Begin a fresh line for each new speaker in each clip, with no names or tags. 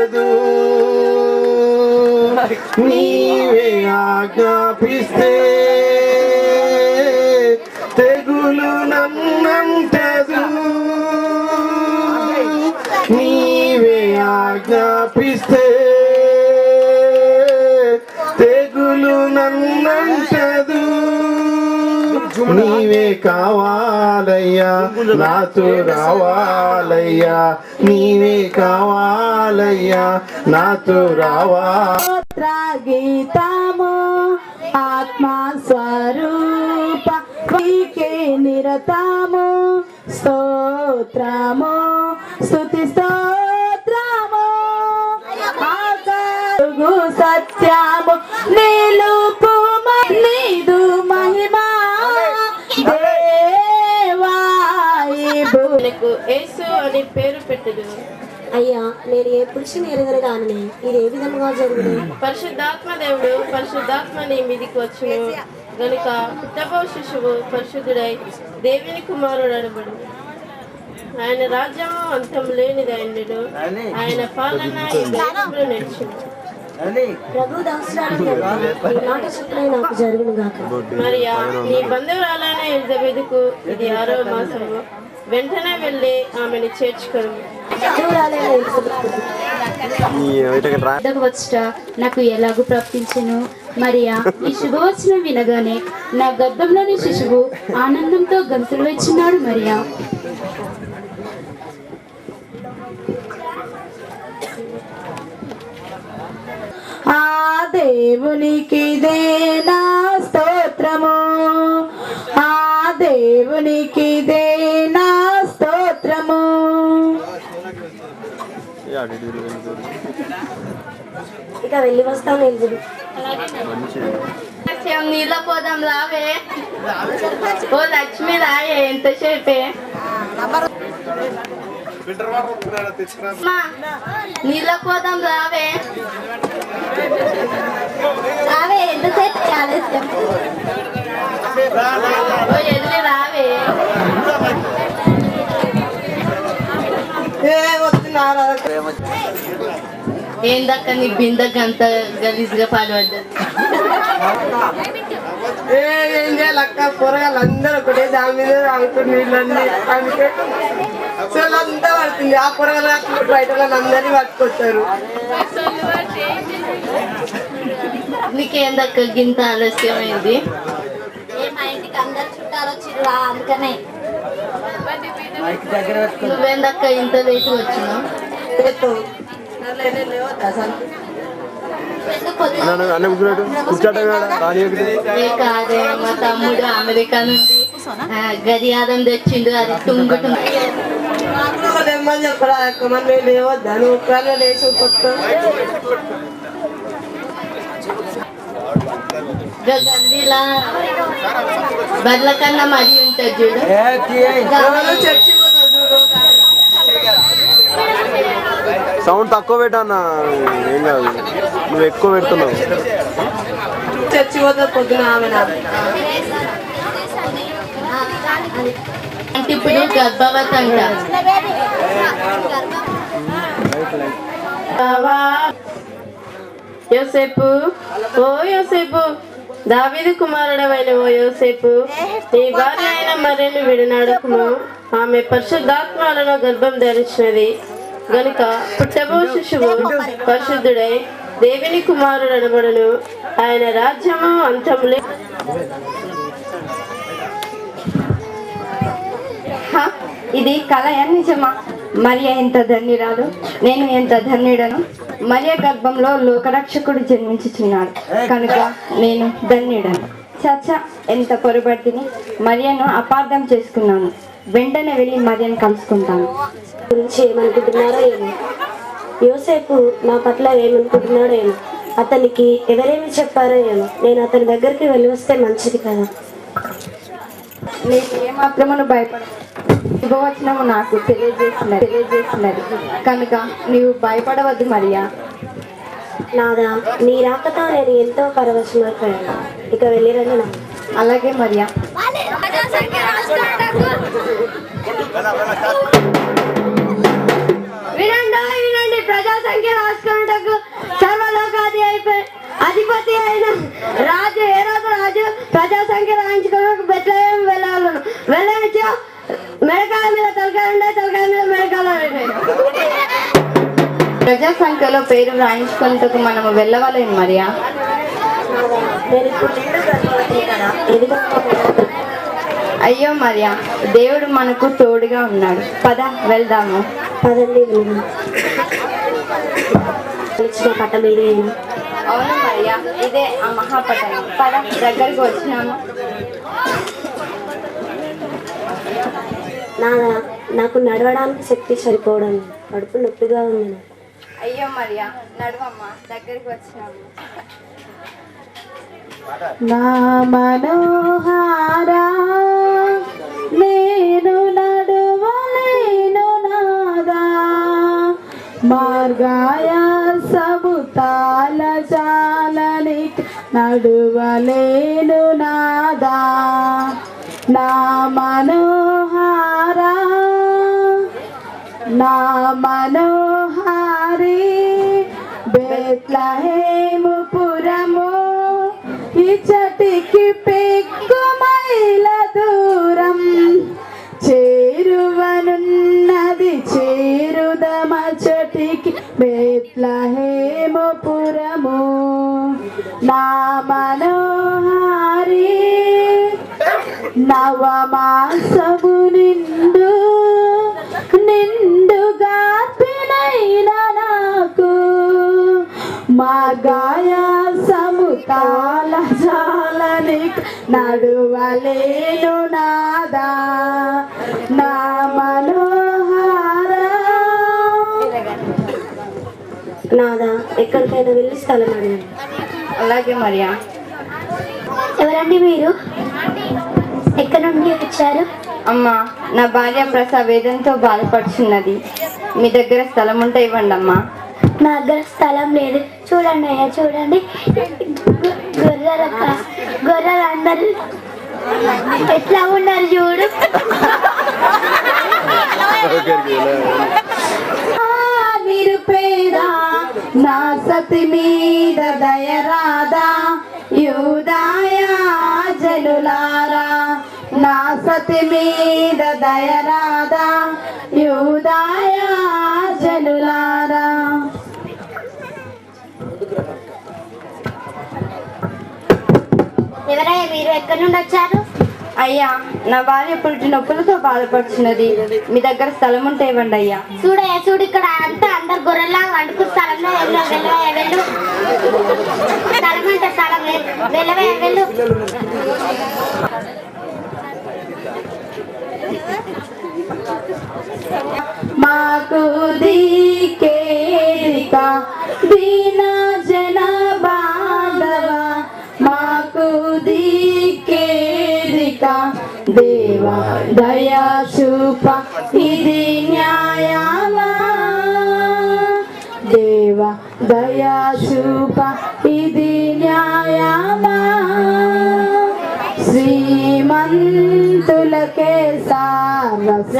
అంటదు నీవే ఆజ్ఞాపిస్తే తెగులు నన్నంటదు. నీవే ఆజ్ఞాపిస్తే నీవే కావాలయ్యా. నాతో రావాలయ్యా. నీవే కావాలయ్యా. నాతో రావా
గీతము ఆత్మ స్వరూప. నీకే నిరతము స్తోత్రము స్తుతి స్తోత్రము. ఆగరుగు
అయ్యా నేను ఏ పురుషుని ఎరుగను గాని ఇది ఏ విధముగా జరుగును?
పరిశుద్ధాత్మ దేవుడు పరిశుద్ధాత్మ నీ మీదికి వచ్చును. గనుక పుట్టబో శిశువు పరిశుద్ధుడై దేవుని కుమారుడు అనబడు. ఆయన రాజ్యము అంతం లేనిది ఆయనను ఆయన పాలన ఈ దేశంలో నడిచింది
ప్రభు దాసురాలు ఈ మాట చొప్పున నాకు జరుగును గాక.
మరియా నీ బంధువురాలైన ఎలిజబెత్కు ఇది ఆరో మాసము. వెంటనే వెళ్ళి ఆమెను చేర్చుకోరు
నాకు ఎలాగూ ప్రాప్తించను మరియా ఈ శుభవచనం వినగానే నా గర్భంలోని శిశువు ఆనందంతో గంతులు వచ్చినాడు మరియా.
ఆ దేవునికి దేనా స్తోత్రము. ఆ దేవునికి దేనా స్తోత్రము.
ఇక వెళ్ళి వస్తాను
నీళ్ళ పోదాం రావే. ఓ లక్ష్మి రాయే ఎంతసేపే. అమ్మా, నీళ్ళ పోదాం రావే.
రావే ఎంతసేపు ఆలస్యం
ఓ ఎదిరి రావే. ఏందక్క నీ బిందకు అంత గలీజ్గా పాల్పడ్డది
ఏం చేయాలక్క కూరగాయలు అందరూ ఒకటే దాని మీద తాగుతుంది నీళ్ళన్నీ అందుకే అంతా పడుతుంది ఆ కూరగాయలు బయట అందరినీ పట్టుకొచ్చారు
నీకేందక్క గింత ఆలస్యమైంది
మా ఇంటికి అందరు చుట్టాలు వచ్చిర్రా అందుకనే.
నువ్వేందక్క ఇంత లేట్ ఏ కాదే మా తమ్ముడు అమెరికా నుండి ఆ, గడియారం తెచ్చిండు అది
కొత్త
గల్లీలా బర్ల కన్నా మరీ ఉంటుంది చూడు.
సౌండ్ తక్కువ పెట్టన్న ఏం కాదు. నువ్వు ఎక్కువ పెడుతున్నావు.
పొద్దున
అంటే ఇప్పుడు గర్భవతి అంట. యోసేపు. ఓ యోసేపు. దావీదు కుమారుడవైన ఓ యోసేపు. నీ భార్య అయిన మరిని విడనాడకుము. ఆమె పరిశుద్ధాత్మలను గర్భం ధరించినది. గనుక పుట్టబో శిశువు పరిశుద్ధుడై దేవుని కుమారుడు అనబడను. ఆయన రాజ్యము అంతములే.
హ, ఇది కలయ నిజమా? మరియ ఎంత ధన్యురాలు? నేను ఎంత ధన్యుడను? మరియ గర్భంలో లోకరక్షకుడు జన్మించుచున్నాడు. కనుక నేను ధన్యుడను. చచ్చ ఎంత పొరబడిని మరియను అపార్థం చేసుకున్నాను. వెంటనే వెళ్ళి మరియను కలుసుకుంటాను.
గురించి ఏమనుకుంటున్నారో ఏమో. యోసేపు నా పట్ల ఏమనుకుంటున్నాడో ఏమో. అతనికి ఎవరేమి చెప్పారో ఏమో. నేను అతని దగ్గరికి వెళ్ళి వస్తే మంచిది కదా.
నీకు ఏమాత్రమును భయపడ శుభవచనము నాకు తెలియజేసినది. తెలియజేసినది. కనుక నీవు భయపడవద్దు మరియా.
నాదా నీ రాకతో నేను ఎంతో పరవశమైపోయాను ఇక వెళ్ళిరండి నా
అలాగే మరియా.
వినండి వినండి. ప్రజా సంఖ్య రాసుకున్నటకు సర్వలోకాది అయిపోయి అధిపతి అయిన రాజు ఏరోజు రాజు
ప్రజా సంఖ్య రాయించుకున్నట్టు బెట్లయం వెళ్ళాలను? వెళ్ళనిచ్చు? మెడకాల
మీద తలకాయ ఉండే తలకాయ మీద మెడకాలు ప్రజా సంఖ్యలో పేరు రాయించుకున్నట్టుకు మనం వెళ్ళవలేము మరియా?
అయ్యో మరియా దేవుడు మనకు తోడుగా ఉన్నాడు పద వెళ్దాము
పదండి. ఇచ్చిన పట్టం
అవును మరియా ఇదే ఆ మహాపట్టణం పద దగ్గరికి వచ్చినాము
నాకు నడవడానికి శక్తి సరిపోవడం. కడుపు నొప్పిగా ఉంది నాకు.
అయ్యో మరియా నడువమ్మా దగ్గరికి వచ్చినాము
నా మనోహారా నడువలేను నాదా నా మనోహారా నా మనోహారి బెత్లహేము పురము ఇచ్చటికి పెక్కు మైల దూరం చేరువనున్నది చేరుదమచటికి బెత్లహేము పురము. నా మనోహారి నవమాసము నిండు నిండుగా పినైన నాకు మార్గాయ సముతాల జాలని నడువలేను నాదా. నా మనోహార
నాదా ఎక్కడికైనా వెళ్ళి స్థలం అడిగాను
అలాగే మరియా.
ఎవరండి మీరు? ఎక్కడి నుండి వచ్చారు?
అమ్మా నా భార్య ప్రసవ వేదంతో బాధపడుచున్నది. మీ దగ్గర స్థలం ఉంటే ఇవ్వండి అమ్మా.
నా దగ్గర స్థలం లేదు. చూడండి అయ్యా చూడండి. గొర్రెల గొర్రెలు అందరు ఎట్లా ఉన్నారు చూడు.
నిరుపేద నా సతి మీద దయరాదా యూదాయ జనులారా? నా సతి మీద దయరాదా యూదాయ జనులారా?
ఎవరయ్యా మీరు ఎక్కడి నుండి వచ్చారు?
అయ్యా నా భార్య పురిటి నొప్పులతో బాధపడుచున్నది. మీ దగ్గర స్థలం ఉంటే ఇవ్వండి అయ్యా.
చూడయ్యా చూడు ఇక్కడ అంతా అందరు గొర్రెలా వండుకు స్థలంలో వెళ్ళు వెళ్ళవయ్యా వెళ్ళు. స్థలం అంటే స్థలం వెళ్ళవయ్యా వెళ్ళు
మాకు దీన జన దేవ దయా చూప ఇది న్యాయమా? దేవ దయా చూప ఇది న్యాయమా? శ్రీమంతులకే సార్వసేహంబులు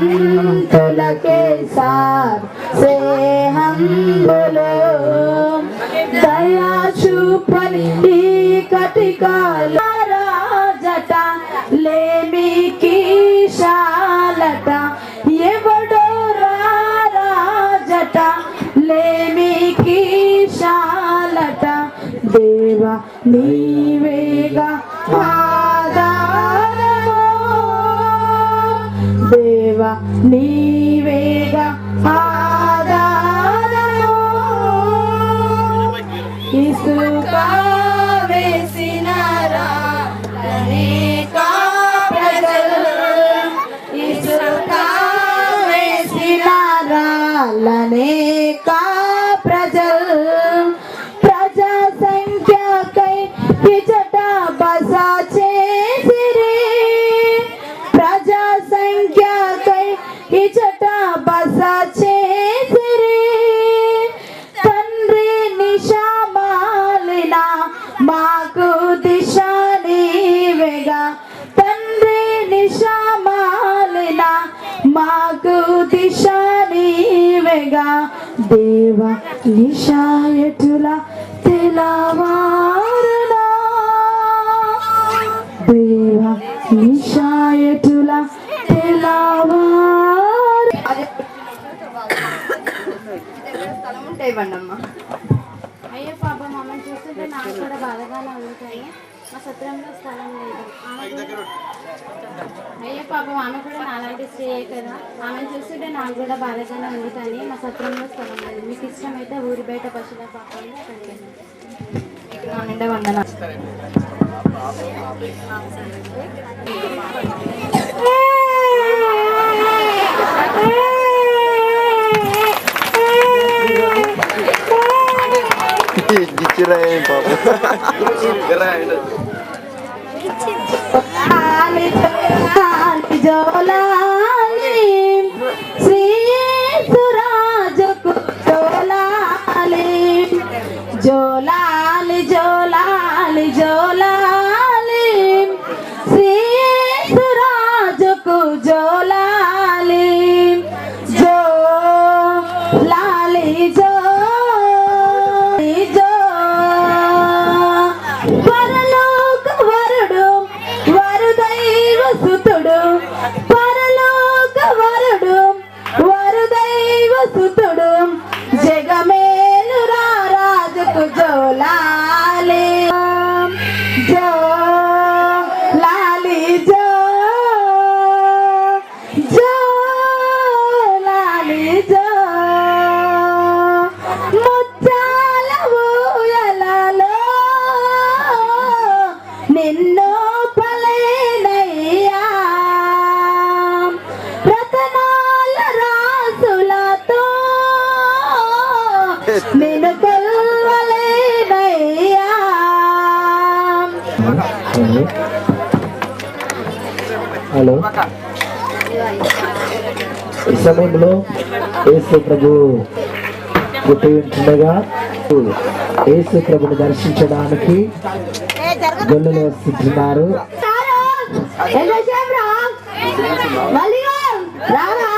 శ్రీమంతులకే సార్ సేహంబులు దయా చూపని రాజట లేమికి శాలట ఎవడో రాజట లేమికి శాలట దేవ నీవేగా ఆధారము. దేవ నిషా ఎటులా తెలవారునా దేవా
నిషా ఎటులా తెలవారు స్థలం మా పాపం ఆమె కూడా నాలాంటి స్త్రీ కదా. ఆమెను చూస్తుంటే నాకు కూడా బాధగానే ఉంది కానీ మా సత్రంలో స్థలం లేదు. మీకు ఇష్టమైతే ఊరి బయట పశువుల
నిండా వందన
గిచ్చిరా ఏం పాపం?
జోలాలి জলা
It's a సమయంలో యేసు ప్రభు పుట్టి ఉంటుండగా యేసు ప్రభుని దర్శించడానికి గొల్లులు వస్తుంటున్నారు
ఎంతసేపు రా మళ్ళీ రారా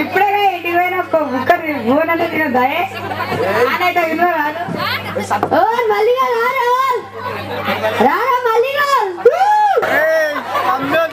ఇప్పుడే ఇంటికి పోయిన ఒక్క బుక్కరి భువనలో తినదాయే అనేట విలువ రాదు
ఓ మల్లిగా రారా? రారా మల్లిగా
ఏది చాలా ఊరికే పిలుస్తున్నావు? ఏ, ఇతోడ కుడి ఇదోడ తాత ఒకటే పిలుస్తున్నా. ఇప్పుడే ఆమె పోయింది.
ఈ
ఓ మల్లిగా రారా
వండరా వండరు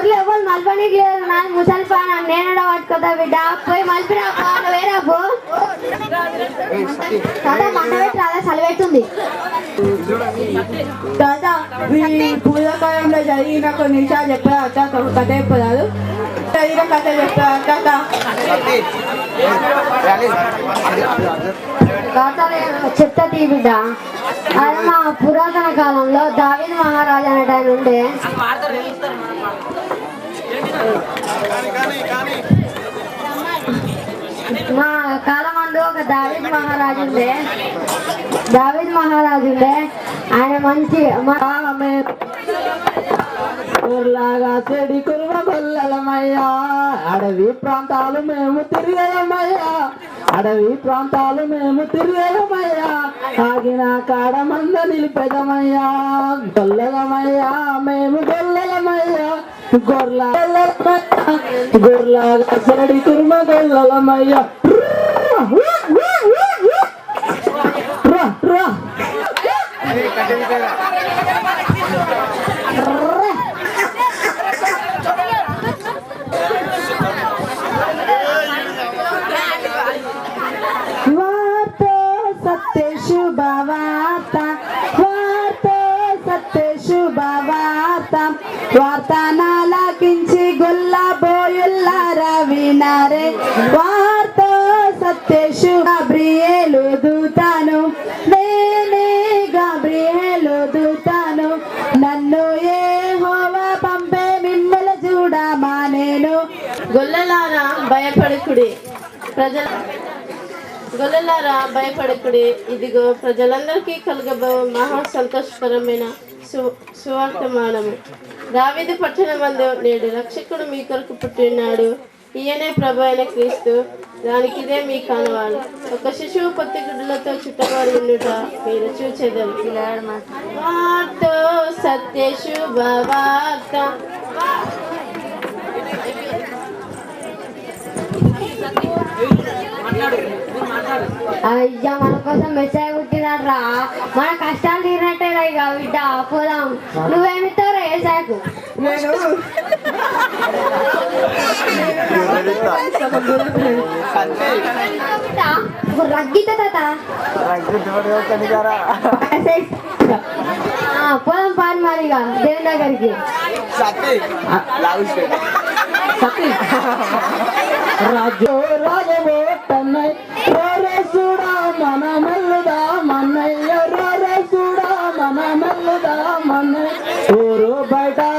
ఊర్లో ఎవరు మలపనికి లేదు నా ముసలి పాన నేను పట్టుకోతా బిడ్డ? పోయి మలిపిరా పాన వేరా పో తాత మంట పెట్టి అలా చలిపెడుతుంది
తాత ఈ పూర్వకాలంలో జరిగిన కొన్ని విషయాలు చెప్పారు అక్క? ఒక కథ చెప్పరాదు. జరిగిన కథ చెప్పారు తాత.
చెప్తా తీ బిడ్డ. అది మా పురాతన కాలంలో దావిద్ మహారాజు అనేట ఆయన ఉండే మా కాలం అందు ఒక దావిద్ మహారాజు ఉండే. దావిద్ మహారాజు ఉండే. ఆయన మంచి
ఊర్లాగా చెడి కురుమ గొల్లలమయ్యా. అడవి ప్రాంతాలు మేము తిరిగేయమయ్యా అడవి ప్రాంతాలు మేము తిరిగేయమయ్యా ఆగిన కాడ మంద నిలిపెదమయ్యా. గొల్లలమయ్యా మేము గొల్లలమయ్యా. గొర్ల గొర్లాగా చెడి కురుమ గొల్లలమయ్యా రా
భయపడకుడి. ప్రజల గొల్లలారా భయపడకుడి. ఇదిగో ప్రజలందరికీ కలగబో మహా సంతోషకరమైన సు సువార్తమానము. దావిది పట్టణమందు నేడు రక్షకుడు మీ కొరకు పుట్టినాడు. ఈయనే ప్రభు అయిన క్రీస్తు. దానికి ఇదే మీ కనవాలి ఒక శిశువు పొత్తి గుడ్డలతో చుట్టబడి ఉండుట మీరు చూచేదారు. వార్తో సత్య శుభవార్త
అయ్యా మన కోసం మెసేజ్ పుట్టినట్రా మన కష్టాలు తీరినట్టేరా ఇక బిడ్డ పోదాం. నువ్వేమిస్తావురా ఏసాకు
నేను
రగ్గిత తాత. పోదాం పాని మరి ఇక దేవుని దగ్గరికి.
ராஜோ ராஜவோ தன்னை சுடா மனமல்லுதா மன்னையரோ சுடா மனமல்லுதா மன்னை ஒரு பைடா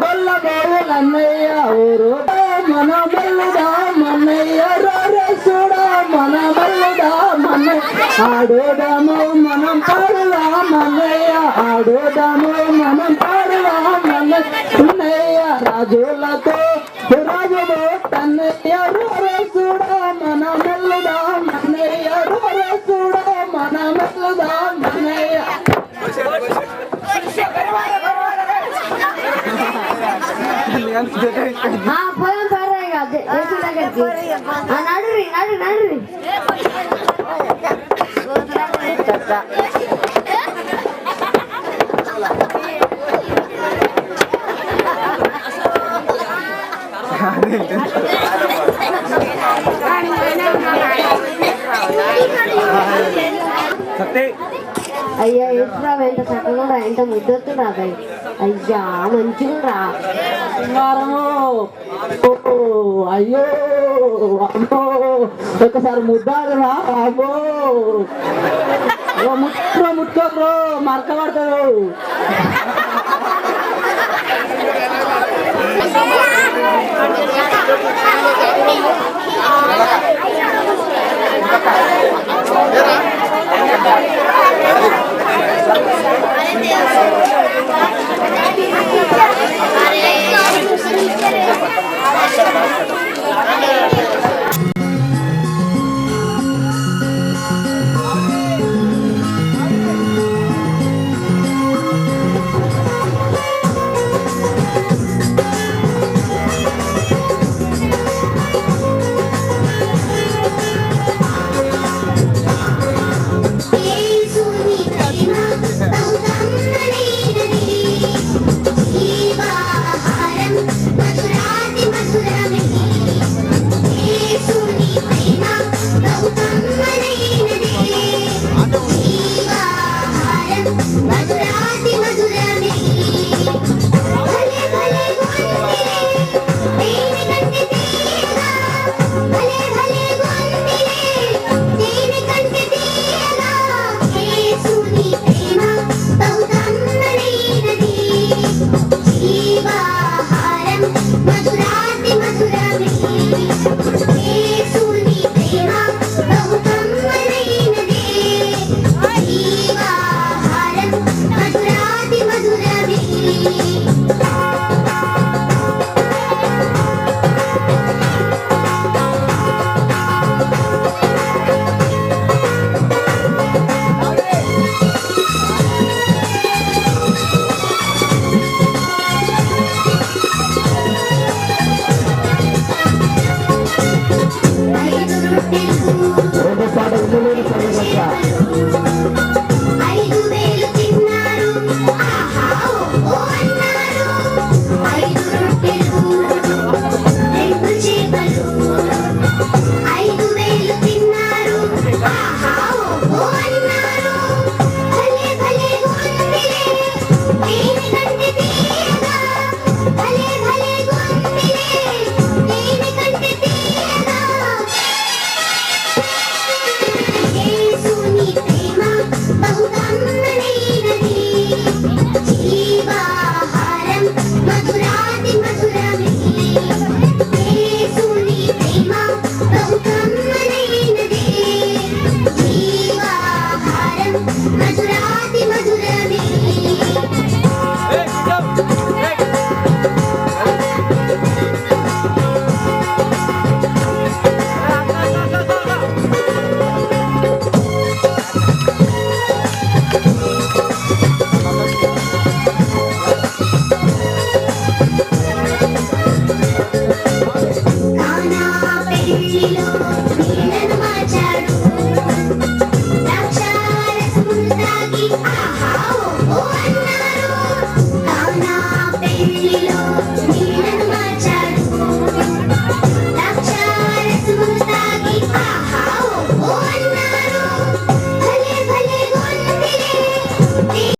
கொல்ல போவு நன்னையா ஒரு மனமல்லுதா மன்னையரோ சுடா மனமல்லுதா மன்னை ஆடோடமோ மனம் பாடுதா மன்னையா ஆடோடமோ மனம் பாடுதா மன்னை ராஜோலத்தோ
ఆ, పోదాం పారా ఇక దే- దేవుని దగ్గరికి ఆ, నడురి నడు నడురి అయ్యా ఎట్లా వెంట చక్కగా రా ఎంత ముద్దొత్తు రా అయ్యా మంచిగా రా
బంగారము అయ్యో అమ్మో ఒకసారి ముద్దాడురా అమ్మో. ఓ ముట్టుకో ముట్టుకోకరు మరక పడతాడు
Thank you.